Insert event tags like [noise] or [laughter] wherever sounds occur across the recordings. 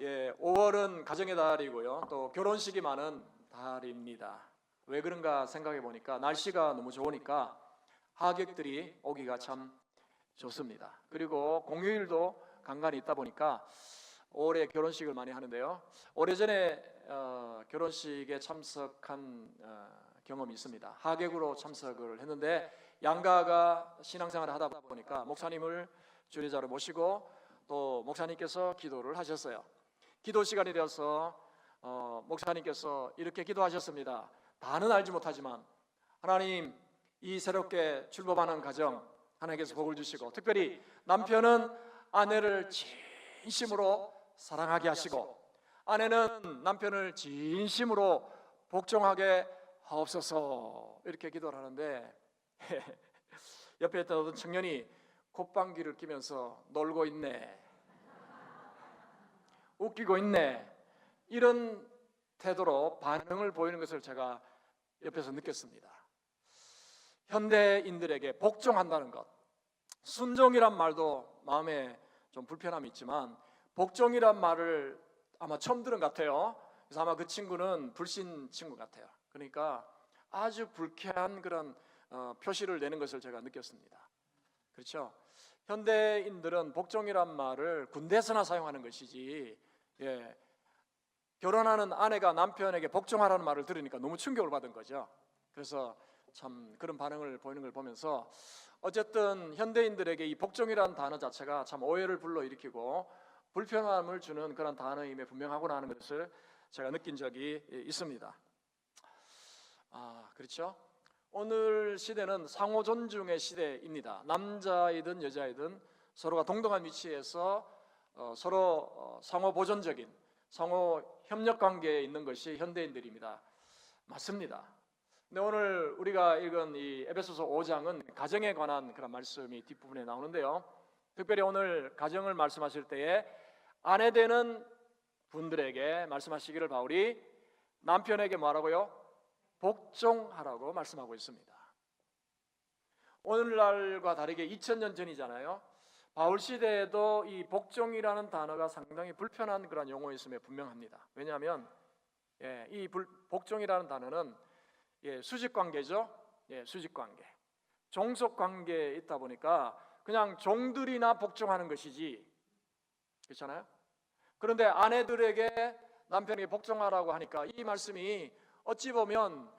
예, 5월은 가정의 달이고요. 또 결혼식이 많은 달입니다. 왜 그런가 생각해 보니까 날씨가 너무 좋으니까 하객들이 오기가 참 좋습니다. 그리고 공휴일도 간간히 있다 보니까 올해 결혼식을 많이 하는데요. 오래전에 어, 결혼식에 참석한 어, 경험이 있습니다. 하객으로 참석을 했는데 양가가 신앙생활을 하다 보니까 목사님을 주례자로 모시고 또 목사님께서 기도를 하셨어요. 기도 시간이 되어서 어, 목사님께서 이렇게 기도하셨습니다. 다는 알지 못하지만 하나님 이 새롭게 출범하는 가정 하나님께서 복을 주시고 특별히 남편은 아내를 진심으로 사랑하게 하시고 아내는 남편을 진심으로 복종하게 하옵소서 이렇게 기도를 하는데 [laughs] 옆에 있던 어떤 청년이 콧방귀를 끼면서 놀고 있네 웃기고 있네 이런 태도로 반응을 보이는 것을 제가 옆에서 느꼈습니다. 현대인들에게 복종한다는 것, 순종이란 말도 마음에 좀 불편함이 있지만 복종이란 말을 아마 처음 들은 것 같아요. 그래서 아마 그 친구는 불신 친구 같아요. 그러니까 아주 불쾌한 그런 어, 표시를 내는 것을 제가 느꼈습니다. 그렇죠? 현대인들은 복종이란 말을 군대에서나 사용하는 것이지, 예, 결혼하는 아내가 남편에게 복종하라는 말을 들으니까 너무 충격을 받은 거죠. 그래서 참 그런 반응을 보이는 걸 보면서 어쨌든 현대인들에게 이 복종이라는 단어 자체가 참 오해를 불러일으키고 불편함을 주는 그런 단어임에 분명하구나 하는 것을 제가 느낀 적이 있습니다. 아, 그렇죠? 오늘 시대는 상호 존중의 시대입니다. 남자이든 여자이든 서로가 동등한 위치에서 어, 서로 어, 상호 보존적인 상호 협력 관계에 있는 것이 현대인들입니다. 맞습니다. 근데 오늘 우리가 읽은 이 에베소서 5장은 가정에 관한 그런 말씀이 뒷부분에 나오는데요. 특별히 오늘 가정을 말씀하실 때에 아내 되는 분들에게 말씀하시기를 바울이 남편에게 뭐라고요? 복종하라고 말씀하고 있습니다. 오늘날과 다르게 2000년 전이잖아요. 바울 시대에도 이 복종이라는 단어가 상당히 불편한 그런 용어였음에 분명합니다. 왜냐하면 예, 이 불, 복종이라는 단어는 예, 수직 관계죠. 예, 수직 관계. 종속 관계에 있다 보니까 그냥 종들이나 복종하는 것이지. 그렇잖아요? 그런데 아내들에게 남편에게 복종하라고 하니까 이 말씀이 어찌 보면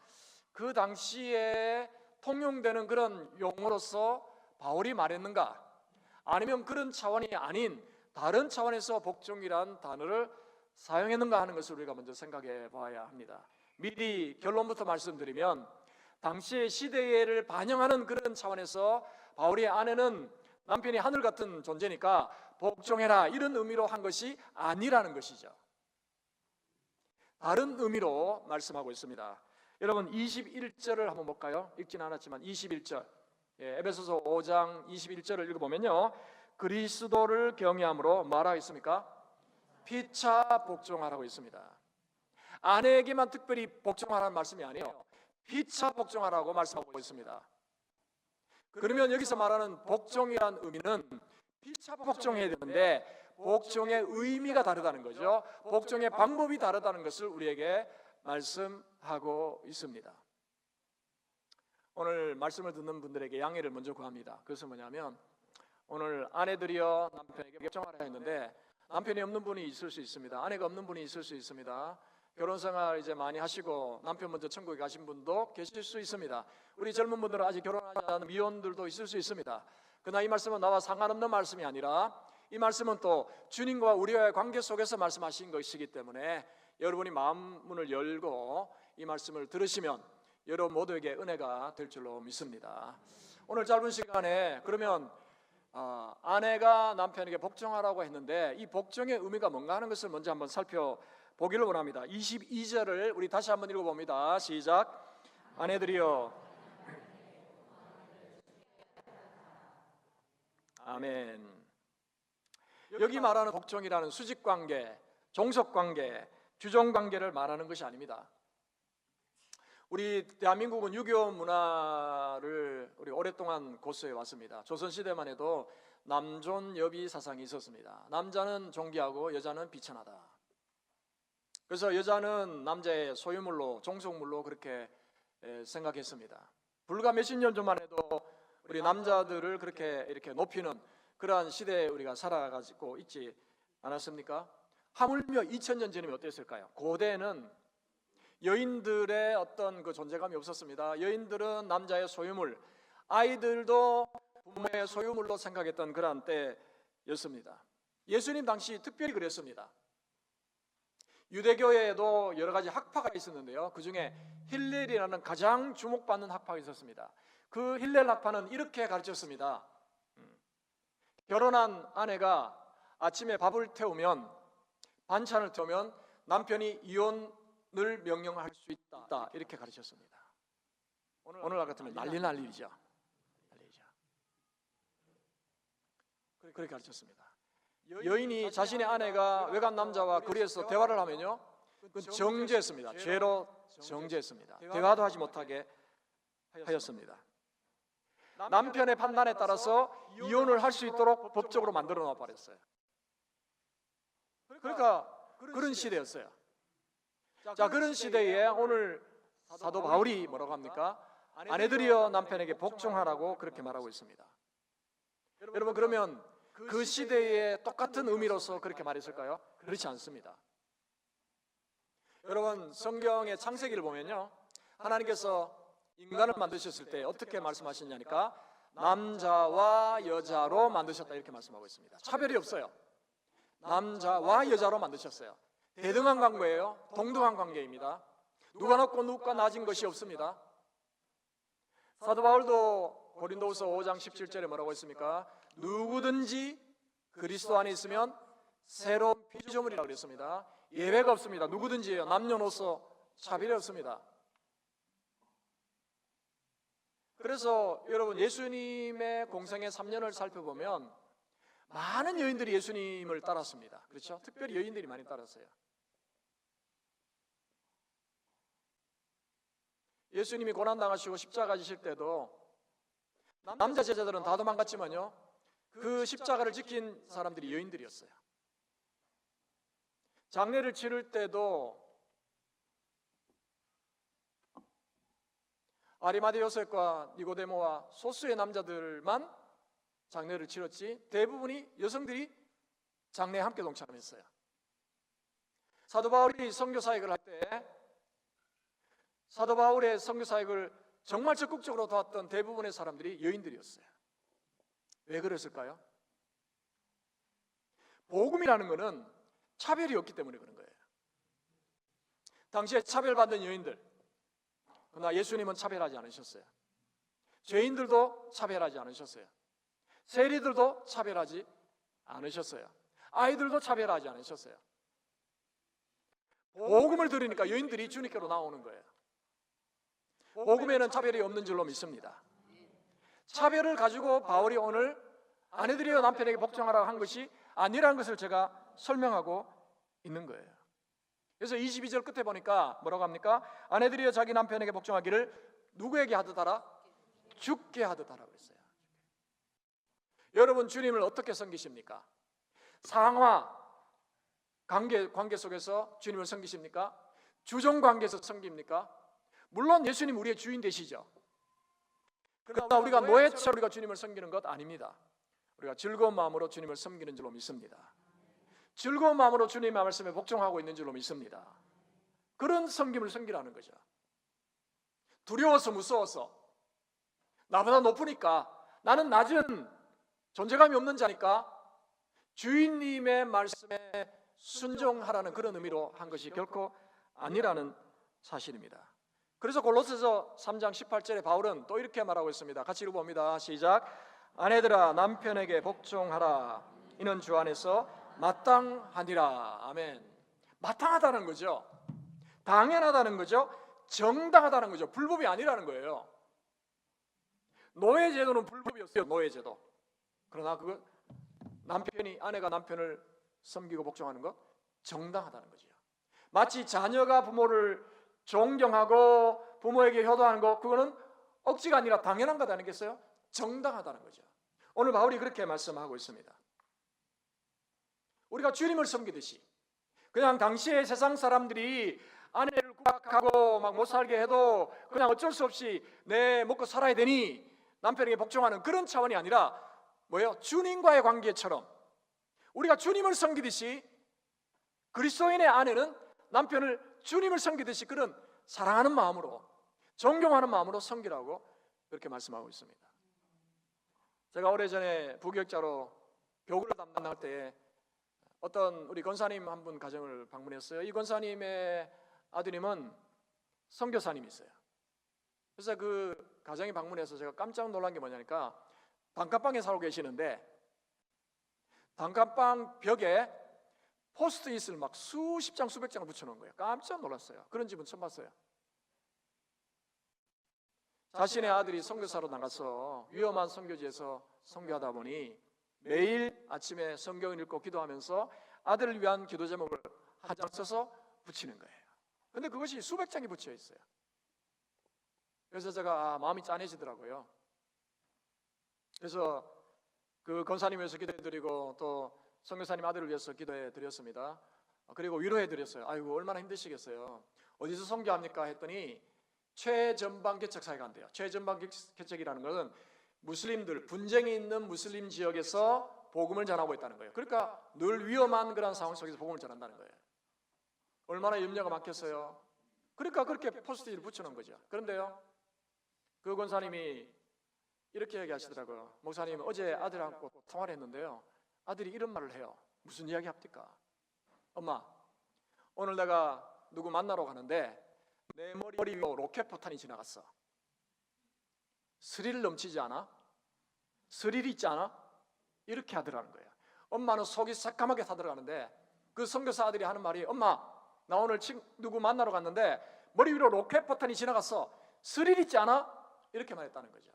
그 당시에 통용되는 그런 용어로서 바울이 말했는가? 아니면 그런 차원이 아닌 다른 차원에서 복종이란 단어를 사용했는가 하는 것을 우리가 먼저 생각해 봐야 합니다. 미리 결론부터 말씀드리면 당시의 시대를 반영하는 그런 차원에서 바울의 아내는 남편이 하늘 같은 존재니까 복종해라 이런 의미로 한 것이 아니라는 것이죠. 다른 의미로 말씀하고 있습니다. 여러분 21절을 한번 볼까요? 읽진 않았지만 21절 예, 에베소서 5장 21절을 읽어보면요 그리스도를 경외함으로 뭐라 있습니까? 피차 복종하라고 있습니다. 아내에게만 특별히 복종하라는 말씀이 아니에요. 피차 복종하라고 말씀하고 있습니다. 그러면 여기서 말하는 복종이란 의미는 피차 복종해야 되는데 복종의 의미가 다르다는 거죠. 복종의 방법이 다르다는 것을 우리에게 말씀하고 있습니다. 오늘 말씀을 듣는 분들에게 양해를 먼저 구합니다. 그것은 뭐냐면 오늘 아내들이여 남편에게 복종하라 했는데 남편이 없는 분이 있을 수 있습니다. 아내가 없는 분이 있을 수 있습니다. 결혼 생활 이제 많이 하시고 남편 먼저 천국에 가신 분도 계실 수 있습니다. 우리 젊은 분들은 아직 결혼하지 않은 미혼들도 있을 수 있습니다. 그러나 이 말씀은 나와 상관없는 말씀이 아니라 이 말씀은 또 주님과 우리와의 관계 속에서 말씀하신 것이기 때문에 여러분이 마음 문을 열고 이 말씀을 들으시면 여러분 모두에게 은혜가 될 줄로 믿습니다. 오늘 짧은 시간에 그러면 어, 아내가 남편에게 복종하라고 했는데 이 복종의 의미가 뭔가 하는 것을 먼저 한번 살펴보기를 원합니다. 22절을 우리 다시 한번 읽어봅니다. 시작. 아내들이여. 아멘. 여기 말하는 복종이라는 수직 관계, 종속 관계, 주종 관계를 말하는 것이 아닙니다. 우리 대한민국은 유교 문화를 우리 오랫동안 고수해 왔습니다. 조선 시대만 해도 남존 여비 사상이 있었습니다. 남자는 존귀하고 여자는 비천하다. 그래서 여자는 남자의 소유물로 종속물로 그렇게 에, 생각했습니다. 불과 몇십 년 전만 해도 우리 남자들을 그렇게 이렇게 높이는 그러한 시대에 우리가 살아가지고 있지 않았습니까? 하물며 2000년 전이면 어땠을까요? 고대는 여인들의 어떤 그 존재감이 없었습니다. 여인들은 남자의 소유물, 아이들도 부모의 소유물로 생각했던 그러한 때였습니다. 예수님 당시 특별히 그랬습니다. 유대교에도 여러 가지 학파가 있었는데요. 그 중에 힐렐이라는 가장 주목받는 학파가 있었습니다. 그 힐렐 학파는 이렇게 가르쳤습니다. 음, 결혼한 아내가 아침에 밥을 태우면 반찬을 태우면 남편이 이혼 을 명령할 수 있다 이렇게 가르쳤습니다. 오늘날 같으면 난리 날 일이죠. 난리죠. 그렇게 가르쳤습니다. 여인이 자신의 아내가 외간 남자와 거리에서 대화를 하면요, 정죄했습니다. 죄로 정죄했습니다. 대화도 하지 못하게 하였습니다. 남편의 판단에 따라서 이혼을 할 수 있도록 법적으로 만들어 놔 버렸어요. 그러니까 그런 시대였어요. 자, 그런 시대에 오늘 사도 바울이 뭐라고 합니까? 아내들이여 남편에게 복종하라고 그렇게 말하고 있습니다. 여러분 그러면 그 시대에 똑같은 의미로서 그렇게 말했을까요? 그렇지 않습니다. 여러분 성경의 창세기를 보면요. 하나님께서 인간을 만드셨을 때 어떻게 말씀하셨냐니까 남자와 여자로 만드셨다 이렇게 말씀하고 있습니다. 차별이 없어요. 남자와 여자로 만드셨어요. 대등한 관계예요. 동등한 관계입니다. 누가 높고 누가 낮은 것이 없습니다. 사도 바울도 고린도후서 5장 17절에 뭐라고 했습니까? 누구든지 그리스도 안에 있으면 새로운 피조물이라고 그랬습니다. 예외가 없습니다. 누구든지요. 남녀노소 차별이 없습니다. 그래서 여러분 예수님의 공생의 3년을 살펴보면 많은 여인들이 예수님을 따랐습니다. 그렇죠? 특별히 여인들이 많이 따랐어요. 예수님이 고난 당하시고 십자가 지실 때도 남자 제자들은 다 도망갔지만요. 그 십자가를 지킨 사람들이 여인들이었어요. 장례를 치를 때도 아리마대 요셉과 니고데모와 소수의 남자들만 장례를 치렀지 대부분이 여성들이 장례에 함께 동참했어요. 사도 바울이 선교 사역을 할 때 사도 바울의 선교 사역을 정말 적극적으로 도왔던 대부분의 사람들이 여인들이었어요. 왜 그랬을까요? 복음이라는 것은 차별이 없기 때문에 그런 거예요. 당시에 차별받는 여인들, 그러나 예수님은 차별하지 않으셨어요. 죄인들도 차별하지 않으셨어요. 세리들도 차별하지 않으셨어요. 아이들도 차별하지 않으셨어요. 복음을 들으니까 여인들이 주님께로 나오는 거예요. 복음에는 차별이 없는 줄로 믿습니다. 차별을 가지고 바울이 오늘 아내들이여 남편에게 복종하라고 한 것이 아니라는 것을 제가 설명하고 있는 거예요. 그래서 22절 끝에 보니까 뭐라고 합니까? 아내들이여 자기 남편에게 복종하기를 누구에게 하듯 하라? 죽게 하듯 하라 그랬어요. 여러분 주님을 어떻게 섬기십니까? 상하 관계 관계 속에서 주님을 섬기십니까? 주종 관계에서 섬깁니까? 물론 예수님 우리의 주인 되시죠. 그러나 우리가 노예처럼 우리가 주님을 섬기는 것 아닙니다. 우리가 즐거운 마음으로 주님을 섬기는 줄로 믿습니다. 즐거운 마음으로 주님의 말씀에 복종하고 있는 줄로 믿습니다. 그런 섬김을 섬기라는 거죠. 두려워서 무서워서 나보다 높으니까 나는 낮은 존재감이 없는 자니까 주인님의 말씀에 순종하라는 그런 의미로 한 것이 결코 아니라는 사실입니다. 그래서 골로새서 3장 18절에 바울은 또 이렇게 말하고 있습니다. 같이 읽어봅니다. 시작. 아내들아 남편에게 복종하라. 이는 주 안에서 마땅하니라. 아멘. 마땅하다는 거죠. 당연하다는 거죠. 정당하다는 거죠. 불법이 아니라는 거예요. 노예 제도는 불법이었어요. 노예 제도. 그러나 그거 남편이 아내가 남편을 섬기고 복종하는 것 정당하다는 거죠. 마치 자녀가 부모를 존경하고 부모에게 효도하는 것 그거는 억지가 아니라 당연한 것 아니겠어요? 정당하다는 거죠. 오늘 바울이 그렇게 말씀하고 있습니다. 우리가 주님을 섬기듯이 그냥 당시에 세상 사람들이 아내를 구박하고 막 못 살게 해도 그냥 어쩔 수 없이 내 먹고 살아야 되니 남편에게 복종하는 그런 차원이 아니라 뭐예요? 주님과의 관계처럼 우리가 주님을 섬기듯이 그리스도인의 아내는 남편을 주님을 섬기듯이 그런 사랑하는 마음으로 존경하는 마음으로 섬기라고 그렇게 말씀하고 있습니다. 제가 오래전에 부교육자로 교구를 담당할 때 어떤 우리 권사님 한 분 가정을 방문했어요. 이 권사님의 아드님은 선교사님이 있어요. 그래서 그 가정에 방문해서 제가 깜짝 놀란 게 뭐냐니까 단칸방에 살고 계시는데 단칸방 벽에 포스트잇을 막 수십 장 수백 장을 붙여놓은 거예요. 깜짝 놀랐어요. 그런 집은 처음 봤어요. 자신의 아들이 선교사로 나가서 위험한 선교지에서 선교하다 보니 매일 아침에 성경을 읽고 기도하면서 아들을 위한 기도 제목을 한 장 써서 붙이는 거예요. 근데 그것이 수백 장이 붙여 있어요. 그래서 제가 아, 마음이 짠해지더라고요. 그래서 그 권사님에서 기도해 드리고 또 선교사님 아들을 위해서 기도해 드렸습니다. 그리고 위로해 드렸어요. 아이고 얼마나 힘드시겠어요. 어디서 선교합니까 했더니 최전방 개척 사회가 안 돼요. 최전방 개척이라는 것은 무슬림들 분쟁이 있는 무슬림 지역에서 복음을 전하고 있다는 거예요. 그러니까 늘 위험한 그런 상황 속에서 복음을 전한다는 거예요. 얼마나 염려가 많겠어요. 그러니까 그렇게 포스트잇을 붙여놓은 거죠. 그런데요, 그 권사님이 이렇게 얘기하시더라고요. 목사님 어제 아들하고 통화를 했는데요. 아들이 이런 말을 해요. 무슨 이야기 합니까? 엄마, 오늘 내가 누구 만나러 가는데 내 머리 위로 로켓 포탄이 지나갔어. 스릴 넘치지 않아? 스릴 있지 않아? 이렇게 하더라는 거예요. 엄마는 속이 새까맣게 타들어가는데 그 선교사 아들이 하는 말이 엄마 나 오늘 친 누구 만나러 갔는데 머리 위로 로켓 포탄이 지나갔어. 스릴 있지 않아? 이렇게 말했다는 거죠.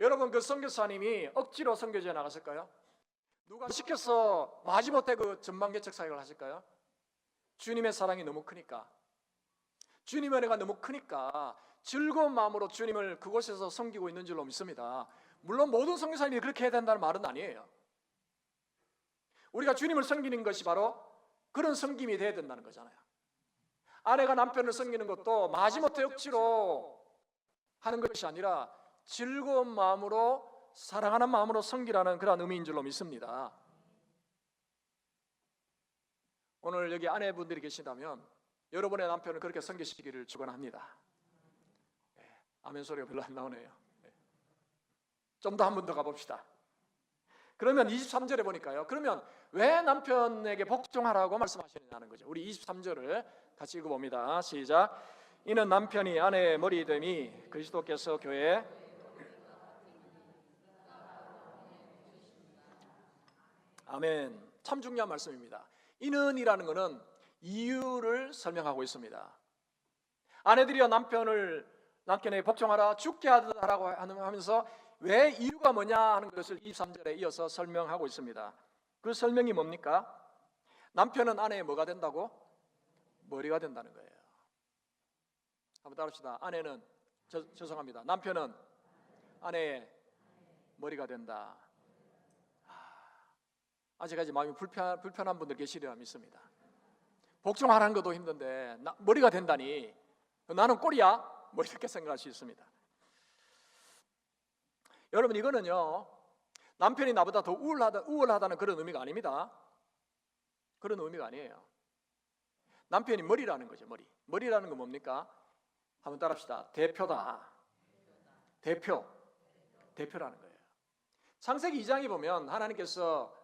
여러분 그 선교사님이 억지로 선교지에 나갔을까요? 누가 시켜서 마지못해 그 전방개척 사역을 하실까요? 주님의 사랑이 너무 크니까 주님의 은혜가 너무 크니까 즐거운 마음으로 주님을 그곳에서 섬기고 있는 줄로 믿습니다. 물론 모든 선교사님이 그렇게 해야 된다는 말은 아니에요. 우리가 주님을 섬기는 것이 바로 그런 섬김이 돼야 된다는 거잖아요. 아내가 남편을 섬기는 것도 마지못해 억지로 하는 것이 아니라 즐거운 마음으로 사랑하는 마음으로 섬기라는 그런 의미인 줄로 믿습니다. 오늘 여기 아내분들이 계시다면 여러분의 남편을 그렇게 섬기시기를 축원합니다. 네, 아멘 소리가 별로 안 나오네요. 좀 더 한 번 더 가봅시다. 그러면 23절에 보니까요. 그러면 왜 남편에게 복종하라고 말씀하시느냐는 거죠. 우리 23절을 같이 읽어봅니다. 시작. 이는 남편이 아내의 머리 됨이 그리스도께서 교회 아멘. 참 중요한 말씀입니다. 이는이라는 것은 이유를 설명하고 있습니다. 아내들이여 남편을 남편에게 복종하라 죽게 하라고 하면서 왜 이유가 뭐냐 하는 것을 23절에 이어서 설명하고 있습니다. 그 설명이 뭡니까? 남편은 아내의 뭐가 된다고? 머리가 된다는 거예요. 한번 따라합시다. 아내는 저, 죄송합니다. 남편은 아내의 머리가 된다. 아직까지 마음이 불편, 불편한 분들 계시리라 믿습니다. 복종하라는 것도 힘든데 나, 머리가 된다니 나는 꼴이야? 뭐 이렇게 생각할 수 있습니다. 여러분 이거는요 남편이 나보다 더 우월하다, 우월하다는 그런 의미가 아닙니다. 그런 의미가 아니에요. 남편이 머리라는 거죠 머리. 머리라는 건 뭡니까? 한번 따라합시다. 대표다. 대표. 대표라는 거예요. 창세기 2장에 보면 하나님께서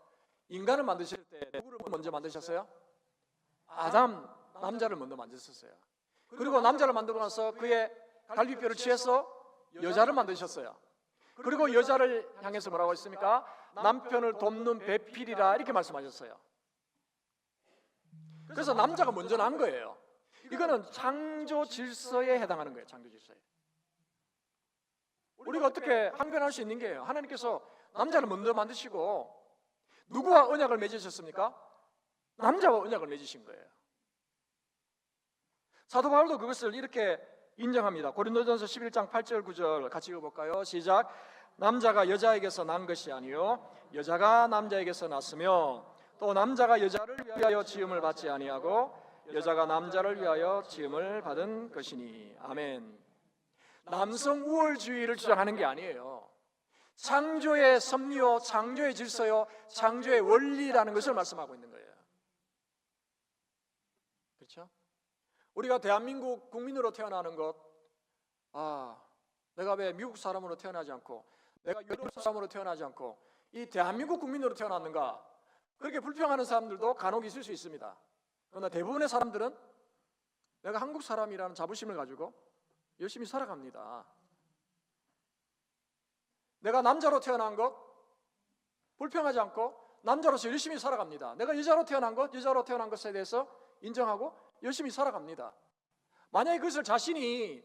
인간을 만드실 때 누구를 먼저 만드셨어요? 아담 남자를 먼저 만드셨어요. 그리고 남자를 만들고 나서 그의 갈비뼈를 취해서 여자를 만드셨어요. 그리고 여자를 향해서 뭐라고 했습니까? 남편을 돕는 배필이라 이렇게 말씀하셨어요. 그래서 남자가 먼저 난 거예요. 이거는 창조 질서에 해당하는 거예요. 창조 질서에. 우리가 어떻게 항변할 수 있는 게요? 하나님께서 남자를 먼저 만드시고 누구와 언약을 맺으셨습니까? 남자와 언약을 맺으신 거예요. 사도 바울도 그것을 이렇게 인정합니다. 고린도전서 11장 8절 9절 같이 읽어볼까요? 시작. 남자가 여자에게서 난 것이 아니요 여자가 남자에게서 났으며 또 남자가 여자를 위하여 지음을 받지 아니하고 여자가 남자를 위하여 지음을 받은 것이니 아멘. 남성 우월주의를 주장하는 게 아니에요. 창조의 섭리요, 창조의 질서요, 창조의 원리라는 것을 말씀하고 있는 거예요. 그렇죠? 우리가 대한민국 국민으로 태어나는 것, 아, 내가 왜 미국 사람으로 태어나지 않고, 내가 유럽 사람으로 태어나지 않고, 이 대한민국 국민으로 태어났는가? 그렇게 불평하는 사람들도 간혹 있을 수 있습니다. 그러나 대부분의 사람들은 내가 한국 사람이라는 자부심을 가지고 열심히 살아갑니다. 내가 남자로 태어난 것 불평하지 않고 남자로서 열심히 살아갑니다. 내가 여자로 태어난 것, 여자로 태어난 것에 대해서 인정하고 열심히 살아갑니다. 만약에 그것을 자신이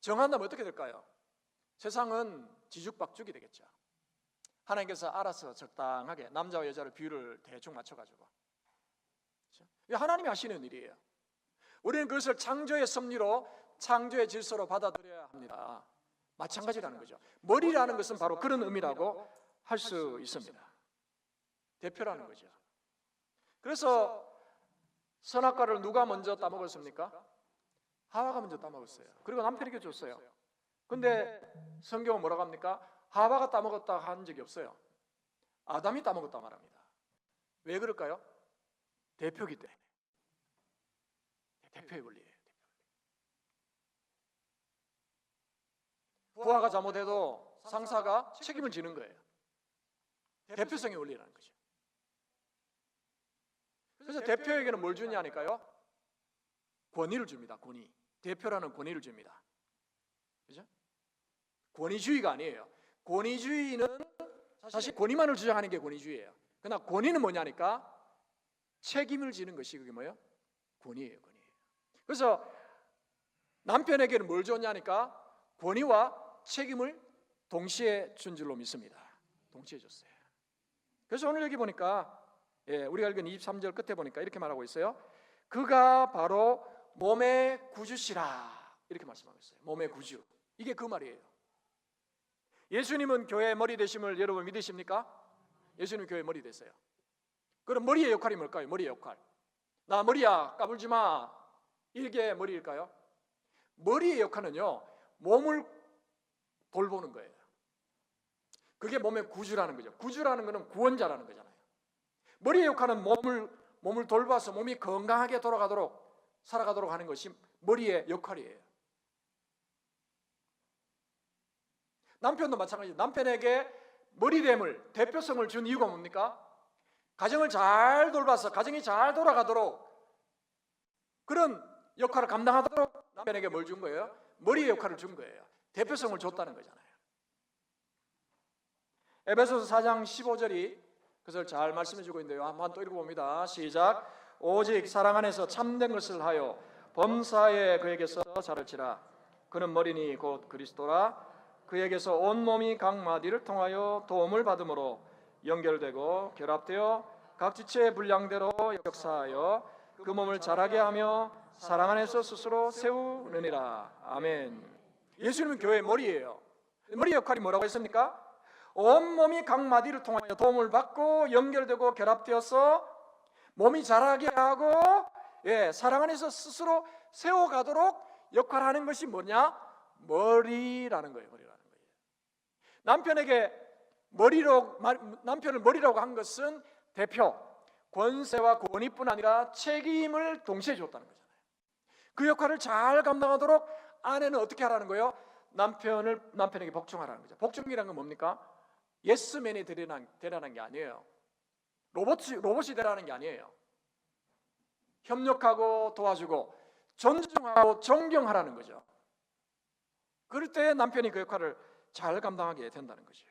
정한다면 어떻게 될까요? 세상은 지죽박죽이 되겠죠. 하나님께서 알아서 적당하게 남자와 여자를 비율을 대충 맞춰가지고 그렇죠? 하나님이 하시는 일이에요. 우리는 그것을 창조의 섭리로 창조의 질서로 받아들여야 합니다. 마찬가지라는 거죠. 머리라는 것은 바로 그런 의미라고 할 수 있습니다. 대표라는 거죠. 그래서 선악과를 누가 먼저 따먹었습니까? 하와가 먼저 따먹었어요. 그리고 남편에게 줬어요. 근데 성경은 뭐라고 합니까? 하와가 따먹었다 한 적이 없어요. 아담이 따먹었다 말합니다. 왜 그럴까요? 대표기 때문에. 대표의 원리예요. 부하가 잘못해도 상사가 책임을 지는 거예요. 대표성의 원리라는 거죠. 그래서 대표에게는 뭘 주냐니까요? 권위를 줍니다. 권위. 대표라는 권위를 줍니다. 그죠? 권위주의가 아니에요. 권위주의는 사실 권위만을 주장하는 게 권위주의예요. 그러나 권위는 뭐냐니까 책임을 지는 것이 그게 뭐예요? 권위예요, 권위. 그래서 남편에게는 뭘 줬냐니까 권위와 책임을 동시에 준 줄로 믿습니다. 동시에 줬어요. 그래서 오늘 여기 보니까 예, 우리가 읽은 23절 끝에 보니까 이렇게 말하고 있어요. 그가 바로 몸의 구주시라 이렇게 말씀하고 있어요. 몸의 구주. 이게 그 말이에요. 예수님은 교회 머리 되심을 여러분 믿으십니까? 예수님 교회 머리 되세요. 그럼 머리의 역할이 뭘까요? 머리의 역할. 나 머리야 까불지 마. 이게 머리일까요? 머리의 역할은요. 몸을 돌보는 거예요. 그게 몸의 구주라는 거죠. 구주라는 것은 구원자라는 거잖아요. 머리의 역할은 몸을 몸을 돌봐서 몸이 건강하게 돌아가도록 살아가도록 하는 것이 머리의 역할이에요. 남편도 마찬가지. 남편에게 머리됨을 대표성을 준 이유가 뭡니까? 가정을 잘 돌봐서 가정이 잘 돌아가도록 그런 역할을 감당하도록 남편에게 뭘 준 거예요? 머리의 역할을 준 거예요. 대표성을 줬다는 거잖아요. 에베소서 4장 15절이 그것을 잘 말씀해 주고 있는데요. 한번 또 읽어봅니다. 시작. 오직 사랑 안에서 참된 것을 하여 범사에 그에게서 자를지라. 그는 머리니 곧 그리스도라. 그에게서 온 몸이 각 마디를 통하여 도움을 받음으로 연결되고 결합되어 각 지체의 분량대로 역사하여 그 몸을 자라게 하며 사랑 안에서 스스로 세우느니라. 아멘. 예수님은 교회의 머리예요. 머리 역할이 뭐라고 했습니까? 온 몸이 각 마디를 통하여 도움을 받고 연결되고 결합되어서 몸이 자라게 하고 예, 사랑 안에서 스스로 세워가도록 역할하는 것이 뭐냐? 머리라는 거예요. 머리라는 거예요. 남편에게 머리로 남편을 머리라고 한 것은 대표 권세와 권위뿐 아니라 책임을 동시에 줬다는 거잖아요. 그 역할을 잘 감당하도록 아내는 어떻게 하라는 거예요? 남편을 남편에게 복종하라는 거죠. 복종이라는 건 뭡니까? 예스맨이 되라는, 되라는 게 아니에요. 로봇이, 로봇이 되라는 게 아니에요. 협력하고 도와주고 존중하고 존경하라는 거죠. 그럴 때 남편이 그 역할을 잘 감당하게 된다는 거죠.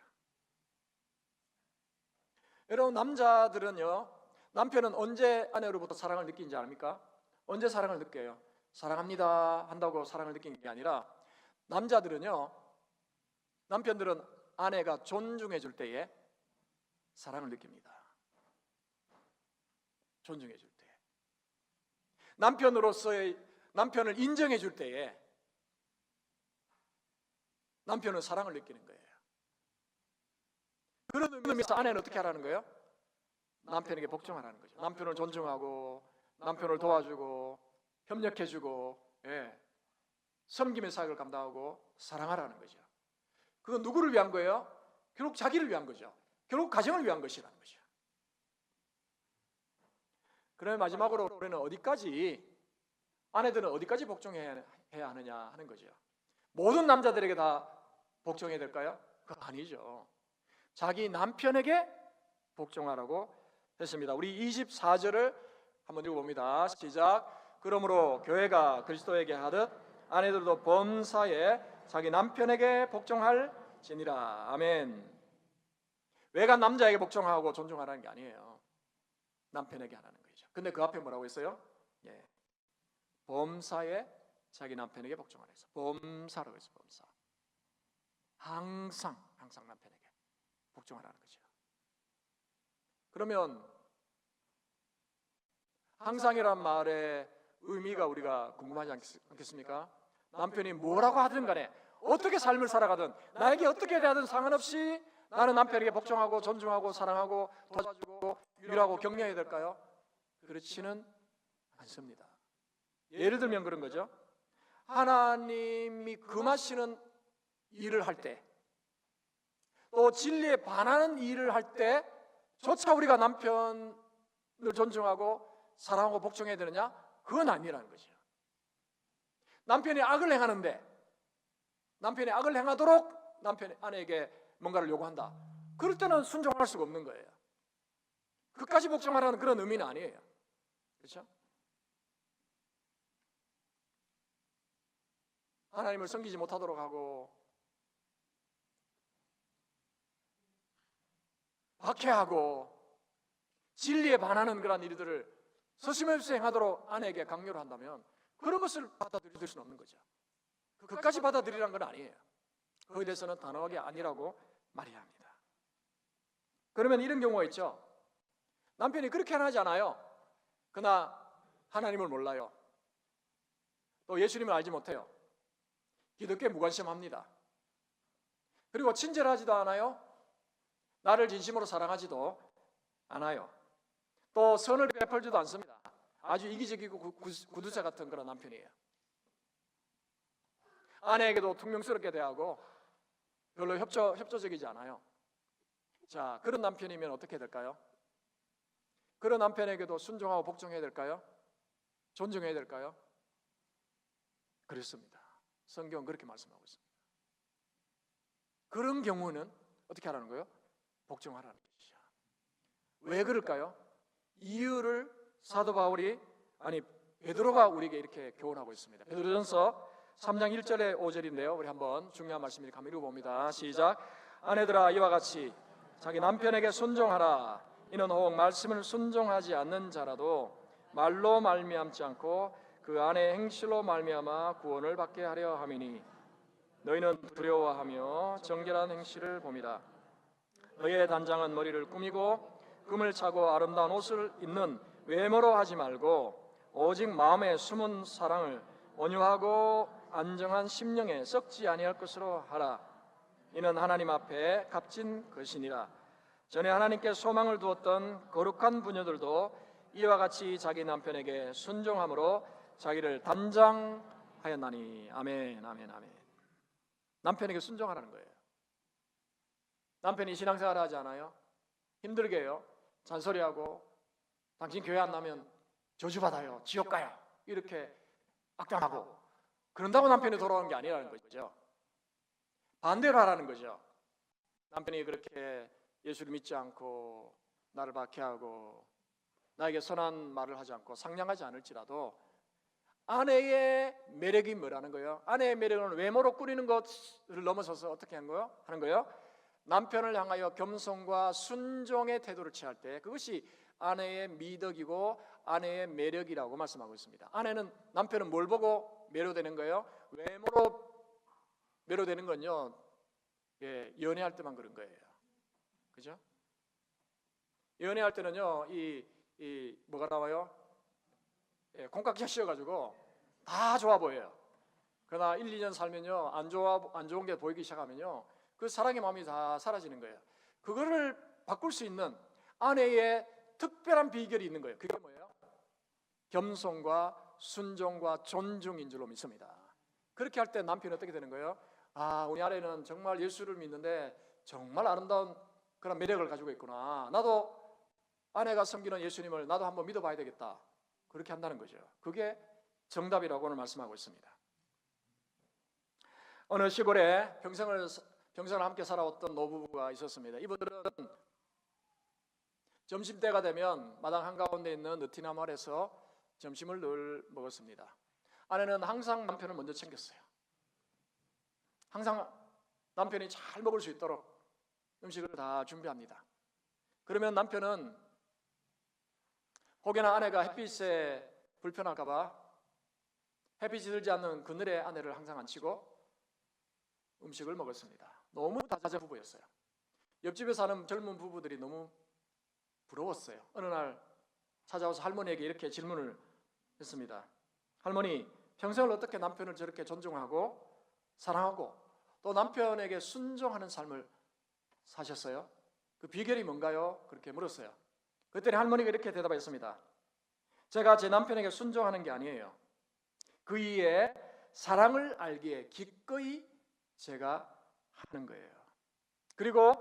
여러분 남자들은요 남편은 언제 아내로부터 사랑을 느끼는지 압니까? 언제 사랑을 느껴요? 사랑합니다 한다고 사랑을 느끼는 게 아니라 남자들은요 남편들은 아내가 존중해 줄 때에 사랑을 느낍니다. 존중해 줄 때. 남편으로서의 남편을 인정해 줄 때에 남편은 사랑을 느끼는 거예요. 그런 의미에서 아내는 어떻게 하라는 거예요? 남편에게 복종하라는 거죠. 남편을 존중하고 남편을 도와주고 협력해주고 예. 섬김의 사역을 감당하고 사랑하라는 거죠. 그건 누구를 위한 거예요? 결국 자기를 위한 거죠. 결국 가정을 위한 것이라는 거죠. 그러면 마지막으로 우리는 어디까지 아내들은 어디까지 복종해야 해야 하느냐 하는 거죠. 모든 남자들에게 다 복종해야 될까요? 그거 아니죠. 자기 남편에게 복종하라고 했습니다. 우리 24절을 한번 읽어봅니다. 시작. 그러므로 교회가 그리스도에게 하듯 아내들도 범사에 자기 남편에게 복종할 지니라. 아멘. 외간 남자에게 복종하고 존중하라는 게 아니에요. 남편에게 하라는 거죠. 근데 그 앞에 뭐라고 했어요? 예. 범사에 자기 남편에게 복종하라 했어. 범사라고 했어. 범사. 항상 항상 남편에게 복종하라는 거죠. 그러면 항상이란 말의 의미가 우리가 궁금하지 않겠- 않겠습니까? 남편이 뭐라고 하든 간에 어떻게 삶을 살아가든 나에게 어떻게 대하든 상관없이 나는 남편에게 복종하고 존중하고 사랑하고 도와주고 위로하고 격려해야 될까요? 그렇지는 않습니다. 예를 들면 그런 거죠. 하나님이 금하시는 일을 할 때, 또 진리에 반하는 일을 할 때 조차 우리가 남편을 존중하고 사랑하고 복종해야 되느냐? 그건 아니라는 거죠. 남편이 악을 행하는데 남편이 악을 행하도록 남편이 아내에게 뭔가를 요구한다. 그럴 때는 순종할 수가 없는 거예요. 끝까지 복종하라는 그런 의미는 아니에요. 그렇죠? 하나님을 섬기지 못하도록 하고 박해하고 진리에 반하는 그런 일들을 서심없이 행하도록 아내에게 강요를 한다면 그런 것을 받아들일 수는 없는 거죠. 그까지 받아들이란 건 아니에요. 거기에 대해서는 단호하게 아니라고 말해야 합니다. 그러면 이런 경우가 있죠. 남편이 그렇게 하지 않아요. 그러나 하나님을 몰라요. 또 예수님을 알지 못해요. 기독교에 무관심합니다. 그리고 친절하지도 않아요. 나를 진심으로 사랑하지도 않아요. 또 선을 베풀지도 않습니다. 아주 이기적이고 구- 구- 구두쇠 같은 그런 남편이에요. 아내에게도 퉁명스럽게 대하고 별로 협조, 협조적이지 않아요. 자, 그런 남편이면 어떻게 될까요? 그런 남편에게도 순종하고 복종해야 될까요? 존중해야 될까요? 그렇습니다. 성경은 그렇게 말씀하고 있습니다. 그런 경우는 어떻게 하라는 거예요? 복종하라는 것이죠. 왜 그럴까요? 이유를 사도 바울이 아니 베드로가 우리에게 이렇게 교훈하고 있습니다. 베드로전서 3장 1절에 5절인데요. 우리 한번 중요한 한번 읽어봅니다. 시작. 아내들아 이와 같이 자기 남편에게 순종하라. 이는 혹 말씀을 순종하지 않는 자라도 말로 말미암지 않고 그 안의 행실로 말미암아 구원을 받게 하려 함이니 너희는 두려워하며 정결한 행실을 봄이다. 너희의 단장은 머리를 꾸미고 금을 차고 아름다운 옷을 입는 외모로 하지 말고 오직 마음에 숨은 사랑을 온유하고 안정한 심령에 썩지 아니할 것으로 하라. 이는 하나님 앞에 값진 것이니라. 전에 하나님께 소망을 두었던 거룩한 부녀들도 이와 같이 자기 남편에게 순종함으로 자기를 단장하였나니 아멘 아멘 아멘. 남편에게 순종하라는 거예요. 남편이 신앙생활을 하지 않아요? 힘들게 해요. 잔소리하고 당신 교회 안 나면 저주받아요. 지옥 가요. 이렇게 악담하고 그런다고 남편이 돌아오는 게 아니라는 거죠. 반대로 하라는 거죠. 남편이 그렇게 예수를 믿지 않고 나를 박해하고 나에게 선한 말을 하지 않고 상냥하지 않을지라도 아내의 매력이 뭐라는 거예요? 아내의 매력은 외모로 꾸리는 것을 넘어서서 어떻게 하는 거예요? 하는 거예요? 남편을 향하여 겸손과 순종의 태도를 취할 때 그것이 아내의 미덕이고 아내의 매력이라고 말씀하고 있습니다. 아내는 남편은 뭘 보고 매료되는 거예요? 외모로 매료되는 건요. 예, 연애할 때만 그런 거예요. 그죠? 연애할 때는요. 이, 이 뭐가 나와요? 예, 콩깍지 씌워가지고 다 좋아 보여요. 그러나 1, 2년 살면요. 안 좋아 안 좋은 게 보이기 시작하면요. 그 사랑의 마음이 다 사라지는 거예요. 그거를 바꿀 수 있는 아내의 특별한 비결이 있는 거예요. 그게 뭐예요? 겸손과 순종과 존중인 줄로 믿습니다. 그렇게 할 때 남편이 어떻게 되는 거예요? 아, 우리 아내는 정말 예수를 믿는데 정말 아름다운 그런 매력을 가지고 있구나. 나도 아내가 섬기는 예수님을 나도 한번 믿어봐야 되겠다. 그렇게 한다는 거죠. 그게 정답이라고 오늘 말씀하고 있습니다. 어느 시골에 평생을 평생을 함께 살아왔던 노부부가 있었습니다. 이분들은 점심 때가 되면 마당 한가운데 있는 느티나 마을에서 점심을 늘 먹었습니다. 아내는 항상 남편을 먼저 챙겼어요. 항상 남편이 잘 먹을 수 있도록 음식을 다 준비합니다. 그러면 남편은 혹여나 아내가 햇빛에 불편할까봐 햇빛이 들지 않는 그늘에 아내를 항상 앉히고 음식을 먹었습니다. 너무 다자전 부부였어요. 옆집에 사는 젊은 부부들이 너무 부러웠어요. 어느 날 찾아와서 할머니에게 이렇게 질문을 했습니다. 할머니, 평생을 어떻게 남편을 저렇게 존중하고 사랑하고 또 남편에게 순종하는 삶을 사셨어요? 그 비결이 뭔가요? 그렇게 물었어요. 그랬더니 할머니가 이렇게 대답했습니다. 제가 제 남편에게 순종하는 게 아니에요. 그 이에 사랑을 알기에 기꺼이 제가 하는 거예요. 그리고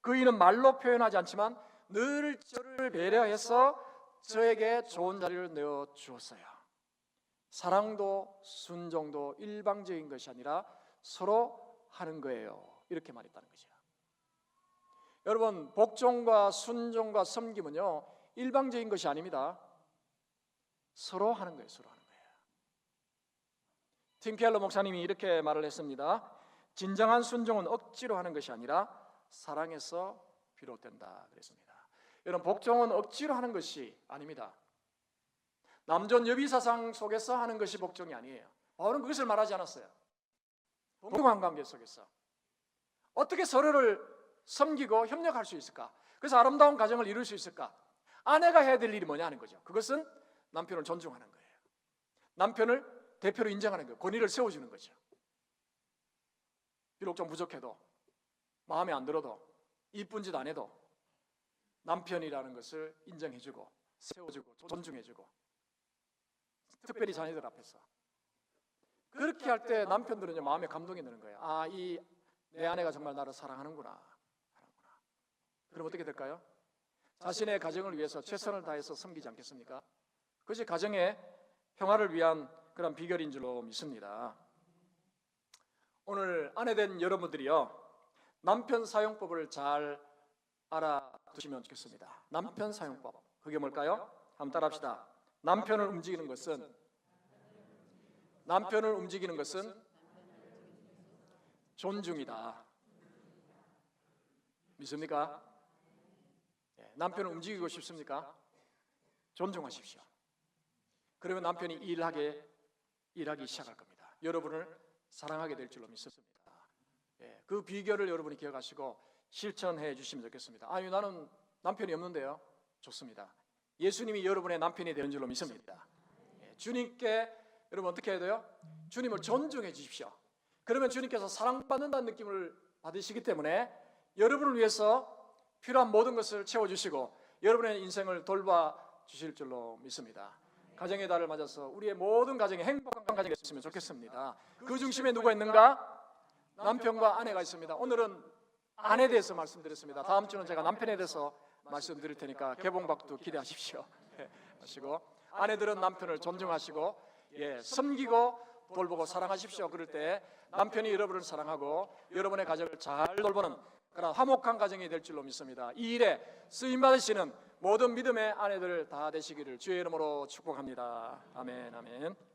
그 이는 말로 표현하지 않지만 늘 저를 배려해서 저에게 좋은 자리를 내어 주었어요. 사랑도 순종도 일방적인 것이 아니라 서로 하는 거예요. 이렇게 말했다는 거죠. 여러분, 복종과 순종과 섬김은요, 일방적인 것이 아닙니다. 서로 하는 거예요, 서로 하는 거예요. 팀 켈러 목사님이 이렇게 말을 했습니다. 진정한 순종은 억지로 하는 것이 아니라 사랑에서 비롯된다 그랬습니다. 여러분, 복종은 억지로 하는 것이 아닙니다. 남존 여비 사상 속에서 하는 것이 복종이 아니에요. 바울은 그것을 말하지 않았어요. 동등한 관계 속에서 어떻게 서로를 섬기고 협력할 수 있을까? 그래서 아름다운 가정을 이룰 수 있을까? 아내가 해야 될 일이 뭐냐 하는 거죠. 그것은 남편을 존중하는 거예요. 남편을 대표로 인정하는 거예요. 권위를 세워주는 거죠. 비록 좀 부족해도 마음에 안 들어도 이쁜 짓 안 해도 남편이라는 것을 인정해주고 세워주고 존중해주고 특별히 자녀들 앞에서 그렇게 할 때 남편들은 마음에 감동이 드는 거예요. 아, 이 내 아내가 정말 나를 사랑하는구나. 하는구나. 그럼 어떻게 될까요? 자신의 가정을 위해서 최선을 다해서 섬기지 않겠습니까? 그것이 가정의 평화를 위한 그런 비결인 줄로 믿습니다. 오늘 아내 된 여러분들이요. 남편 사용법을 잘 알아 두시면 좋겠습니다. 남편 사용법. 그게 뭘까요? 한번 따라합시다. 남편을 움직이는 것은 남편을 움직이는 것은 존중이다. 믿습니까? 예, 남편을 움직이고 싶습니까? 존중하십시오. 그러면 남편이 일하게 일하기 시작할 겁니다. 여러분을 사랑하게 될 줄로 믿습니다. 예, 그 비결을 여러분이 기억하시고 실천해 주시면 좋겠습니다. 아니 나는 남편이 없는데요. 좋습니다. 예수님이 여러분의 남편이 되는 줄로 믿습니다. 예, 주님께 여러분 어떻게 해야 돼요? 주님을 존중해 주십시오. 그러면 주님께서 사랑받는다는 느낌을 받으시기 때문에 여러분을 위해서 필요한 모든 것을 채워주시고 여러분의 인생을 돌봐 주실 줄로 믿습니다. 가정의 달을 맞아서 우리의 모든 가정이 행복한 가정이 됐으면 좋겠습니다. 그 중심에 누가 있는가? 남편과 아내가 있습니다. 오늘은 아내에 대해서 말씀드렸습니다. 다음 주는 제가 남편에 대해서 말씀드릴 테니까 개봉박도 기대하십시오. [laughs] 예, 하시고 아내들은 남편을 존중하시고 예, 섬기고 돌보고 사랑하십시오. 그럴 때 남편이 여러분을 사랑하고 여러분의 가정을 잘 돌보는 그런 화목한 가정이 될 줄로 믿습니다. 이 일에 쓰임 받으시는 모든 믿음의 아내들 다 되시기를 주의 이름으로 축복합니다. 아멘, 아멘.